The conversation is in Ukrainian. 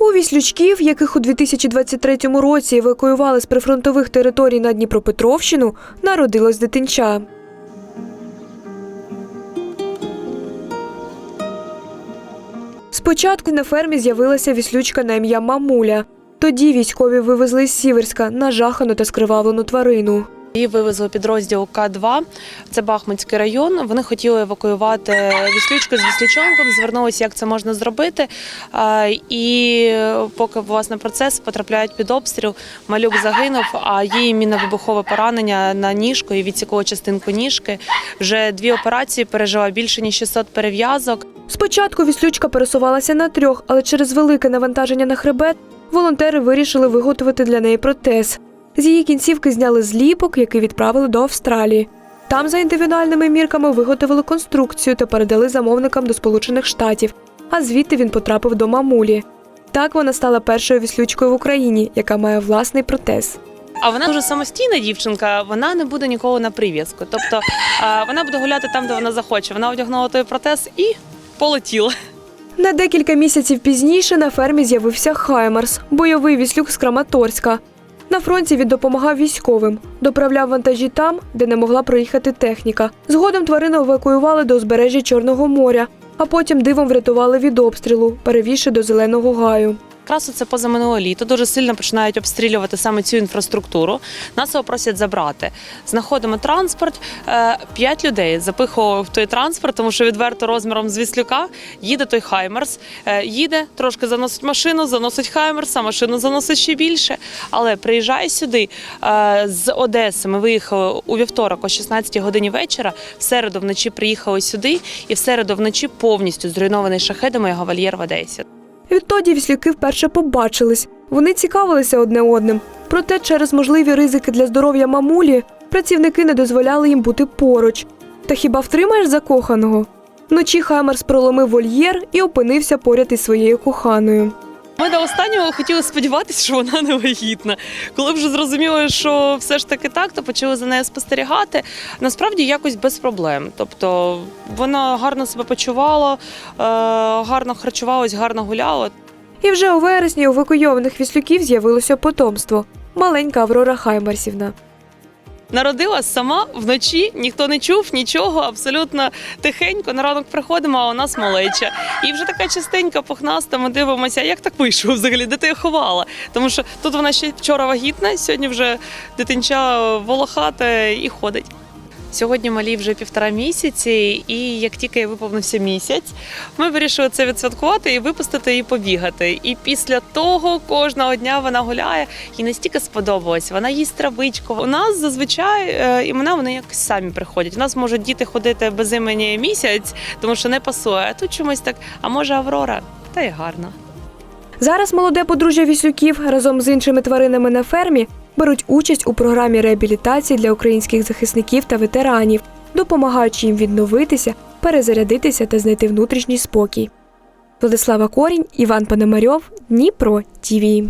У віслючків, яких у 2023 році евакуювали з прифронтових територій на Дніпропетровщину, народилось дитинча. Спочатку на фермі з'явилася віслючка на ім'я Мамуля. Тоді військові вивезли з Сіверська нажахану та скривавлену тварину. Її вивезли підрозділ К2, це Бахмутський район. Вони хотіли евакуювати віслючку з віслючонком, звернулися, як це можна зробити. І поки власне процес потрапляють під обстріл, малюк загинув, а їй міновибухове поранення на ніжку і відсікло частинку ніжки. Вже дві операції пережила більше ніж 600 перев'язок. Спочатку віслючка пересувалася на трьох, але через велике навантаження на хребет волонтери вирішили виготовити для неї протез. З її кінцівки зняли зліпок, який відправили до Австралії. Там за індивідуальними мірками виготовили конструкцію та передали замовникам до Сполучених Штатів. А звідти він потрапив до мамулі. Так вона стала першою віслючкою в Україні, яка має власний протез. А вона дуже самостійна дівчинка, вона не буде ніколи на прив'язку. Тобто вона буде гуляти там, де вона захоче. Вона одягнула той протез і полетіла. На декілька місяців пізніше на фермі з'явився Хаймарс, бойовий віслюк з Краматорська. На фронті він допомагав військовим, доправляв вантажі там, де не могла проїхати техніка. Згодом тварину евакуювали до узбережжя Чорного моря, а потім дивом врятували від обстрілу, перевізши до зеленого гаю. Якраз це позаминуле літо дуже сильно починають обстрілювати саме цю інфраструктуру. Нас його просять забрати. Знаходимо транспорт. е, П'ять людей запихували в той транспорт, тому що відверто розміром з віслюка їде той Хаймерс. Е, Їде, трошки заносить машину, заносить Хаймерс, а машину заносить ще більше. Але приїжджає сюди е, з Одеси. Ми виїхали у вівторок о 16 годині вечора. В середу вночі приїхали сюди, і в середу вночі повністю зруйнований шахедами його вольєр в Одесі. Відтоді віслюки вперше побачились. Вони цікавилися одне одним. Проте через можливі ризики для здоров'я мамулі працівники не дозволяли їм бути поруч. Та хіба втримаєш закоханого? Вночі Хаймерс проломив вольєр і опинився поряд із своєю коханою. Ми до останнього хотіли сподіватися, що вона не вагітна. Коли вже зрозуміли, що все ж таки так, то почали за нею спостерігати. Насправді якось без проблем. Тобто вона гарно себе почувала, е, гарно харчувалась, гарно гуляла. І вже у вересні у евакуйованих віслюків з'явилося потомство маленька Аврора Хаймерсівна. Народилась сама вночі, ніхто не чув нічого, абсолютно тихенько. На ранок приходимо, а у нас малеча. І вже така частенька, пухнаста. Ми дивимося, як так вийшло взагалі, де ти ховала. Тому що тут вона ще вчора вагітна, сьогодні вже дитинча волохата і ходить. Сьогодні малі вже півтора місяці, і як тільки виповнився місяць, ми вирішили це відсвяткувати і випустити її побігати. І після того кожного дня вона гуляє, їй настільки сподобалось. Вона їсть травичку. У нас зазвичай е, імена вони якось самі приходять. У нас можуть діти ходити без імені місяць, тому що не пасує. А тут чомусь так, а може Аврора, та й гарно. Зараз молоде подружжя віслюків разом з іншими тваринами на фермі беруть участь у програмі реабілітації для українських захисників та ветеранів, допомагаючи їм відновитися, перезарядитися та знайти внутрішній спокій. Владислава Корінь, Іван Пономарьов, Дніпро ТІВІ.